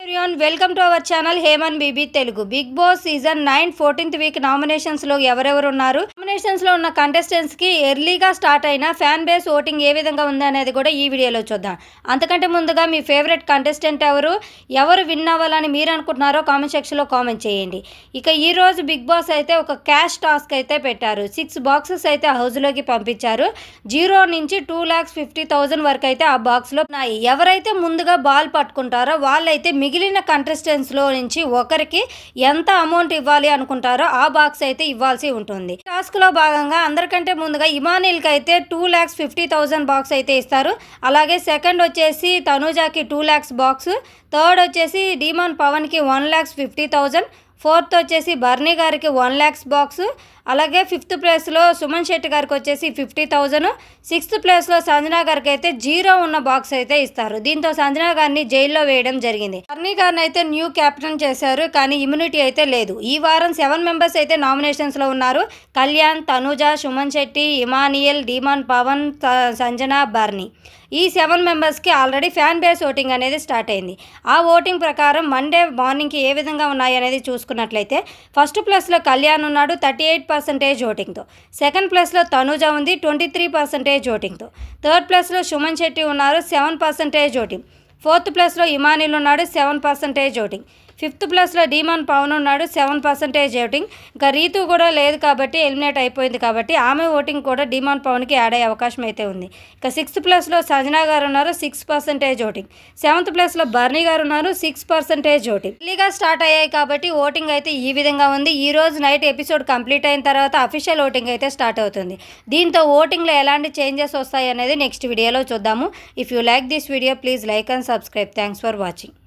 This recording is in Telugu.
Everyone welcome to our channel హేమన్ BB Telugu Bigg Boss season nine fourteenth week నామినేషన్స్లో ఎవరెవరు ఉన్నారు? నామినేషన్స్లో ఉన్న కంటెస్టెంట్స్కి ఎర్లీగా స్టార్ట్ అయిన ఫ్యాన్ బేస్ ఓటింగ్ ఏ విధంగా ఉంది అనేది కూడా ఈ వీడియోలో చూద్దాం. అంతకంటే ముందుగా మీ ఫేవరెట్ కంటెస్టెంట్ ఎవరు? ఎవరు విన్ అవ్వాలని మీరు అనుకుంటున్నారో కామెంట్ సెక్షన్లో కామెంట్ చేయండి. ఇక ఈ రోజు బిగ్ బాస్ అయితే ఒక క్యాష్ టాస్క్ అయితే పెట్టారు. సిక్స్ బాక్సెస్ అయితే హౌస్లోకి పంపించారు. జీరో నుంచి టూ ల్యాక్స్ ఫిఫ్టీ థౌసండ్ వరకు అయితే ఆ బాక్స్లో ఉన్నాయి. ఎవరైతే ముందుగా బాల్ పట్టుకుంటారో వాళ్ళైతే మిగిలిన కంటెస్టెంట్స్లో నుంచి ఒకరికి ఎంత అమౌంట్ ఇవ్వాలి అనుకుంటారో ఆ బాక్స్ అయితే ఇవ్వాల్సి ఉంటుంది. టాస్క్లో భాగంగా అందరికంటే ముందుగా ఇమానిల్కి అయితే two lakhs fifty thousand bucks అయితే ఇస్తారు. అలాగే సెకండ్ వచ్చేసి తనూజాకి టూ ల్యాక్స్ బాక్స్ థర్డ్ వచ్చేసి Demon పవన్కి one lakhs fifty thousand fourth వచ్చేసి బర్నీ గారికి వన్ ల్యాక్స్ బాక్స్ అలాగే ఫిఫ్త్ ప్లేస్లో సుమన్ శెట్టి గారికి వచ్చేసి ఫిఫ్టీ థౌజండ్ సిక్స్త్ ప్లేస్లో సంజనా గారికి అయితే జీరో ఉన్న బాక్స్ అయితే ఇస్తారు. దీంతో సంజనా గారిని జైల్లో వేయడం జరిగింది. బర్నీ గారిని అయితే న్యూ కెప్టెన్ చేశారు కానీ ఇమ్యూనిటీ అయితే లేదు. ఈ వారం సెవెన్ మెంబర్స్ అయితే నామినేషన్స్లో ఉన్నారు. Kalyan Tanuja Suman Shetty Emmanuel Demon Pavan Sanjana Sanjana Bharani. ఈ సెవెన్ మెంబర్స్కి ఆల్రెడీ ఫ్యాన్ బేస్ ఓటింగ్ అనేది స్టార్ట్ అయింది. ఆ ఓటింగ్ ప్రకారం మండే మార్నింగ్కి ఏ విధంగా ఉన్నాయి అనేది చూసుకున్నట్లయితే ఫస్ట్ ప్లేస్లో కళ్యాణ్ ఉన్నాడు థర్టీ ఎయిట్ పర్సెంటేజ్ ఓటింగ్తో. సెకండ్ ప్లేస్లో తనుజ ఉంది ట్వంటీ త్రీ పర్సెంటేజ్ ఓటింగ్తో. థర్డ్ ప్లేస్లో సుమన్ శెట్టి ఉన్నారు సెవెన్ పర్సెంటేజ్ ఓటింగ్. ఫోర్త్ ప్లేస్లో ఇమానిల్ ఉన్నాడు సెవెన్ పర్సెంటేజ్ ఓటింగ్. ఫిఫ్త్ ప్లస్లో డీమాన్ పవన్ ఉన్నాడు సెవెన్ పర్సెంటేజ్ ఓటింగ్. ఇంకా రీతు కూడా లేదు కాబట్టి ఎలిమినేట్ అయిపోయింది కాబట్టి ఆమె ఓటింగ్ కూడా డీమాన్ పవన్కి యాడ్ అయ్యే అవకాశం అయితే ఉంది. ఇక సిక్స్త్ ప్లస్లో సజనా గారు ఉన్నారు సిక్స్ పర్సెంటేజ్ ఓటింగ్. సెవెంత్ ప్లస్లో బర్నీ గారు ఉన్నారు సిక్స్ పర్సెంటేజ్ ఓటింగ్. ఎర్లీగా స్టార్ట్ అయ్యాయి కాబట్టి ఓటింగ్ అయితే ఈ విధంగా ఉంది. ఈ రోజు నైట్ ఎపిసోడ్ కంప్లీట్ అయిన తర్వాత అఫీషియల్ ఓటింగ్ అయితే స్టార్ట్ అవుతుంది. దీంతో ఓటింగ్లో ఎలాంటి చేంజెస్ వస్తాయి అనేది నెక్స్ట్ వీడియోలో చూద్దాము. If you like this video please like and subscribe. Thanks for watching.